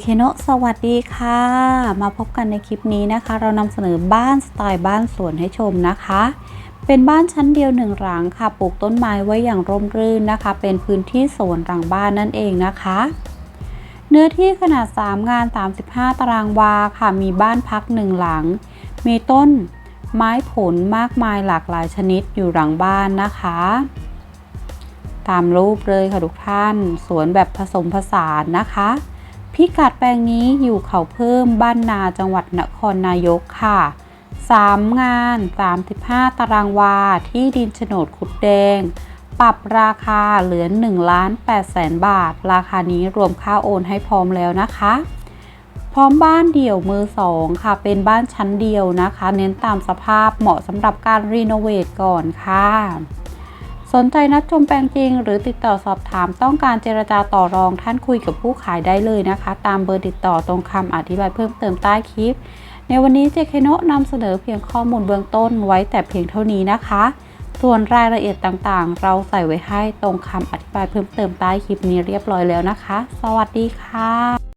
เคโนสวัสดีค่ะ มาพบกันในคลิปนี้นะคะ เรานำเสนอบ้านสไตล์บ้านสวนให้ชมนะคะ เป็นบ้านชั้นเดียวหนึ่งหลังค่ะ ปลูกต้นไม้ไว้อย่างร่มรื่นนะคะ เป็นพื้นที่สวนหลังบ้านนั่นเองนะคะ เนื้อที่ขนาด 3 งาน 35 ตารางวาค่ะ มีบ้านพักหนึ่งหลัง มีต้นไม้ผลมากมายหลากหลายชนิดอยู่หลังบ้านนะคะ ตามรูปเลยค่ะทุกท่าน สวนแบบผสมผสานนะคะ พิกัดแปลงนี้อยู่เขาเพิ่มบ้านนาจังหวัดนครนายกค่ะ 3 งาน 35 ตารางวา ที่ดินโฉนดขุดแดง ปรับราคาเหลือ1ล้าน8แสนบาท ราคานี้รวมค่าโอนให้พร้อมแล้วนะคะ พร้อมบ้านเดี่ยวมือสองค่ะ เป็นบ้านชั้นเดียวนะคะ เน้นตามสภาพเหมาะสำหรับการรีโนเวทก่อนค่ะ สนใจนัดชมแปลงจริง หรือติดต่อสอบถามต้องการเจรจาต่อรองท่านคุยกับผู้ขายได้เลยนะคะ ตามเบอร์ติดต่อตรงคำอธิบายเพิ่มเติมใต้คลิป ในวันนี้เจเคโนะนำเสนอเพียงข้อมูลเบื้องต้นไว้แต่เพียงเท่านี้นะคะ ส่วนรายละเอียดต่างๆ เราใส่ไว้ให้ตรงคำอธิบายเพิ่มเติมใต้คลิปนี้เรียบร้อยแล้วนะคะ สวัสดีค่ะ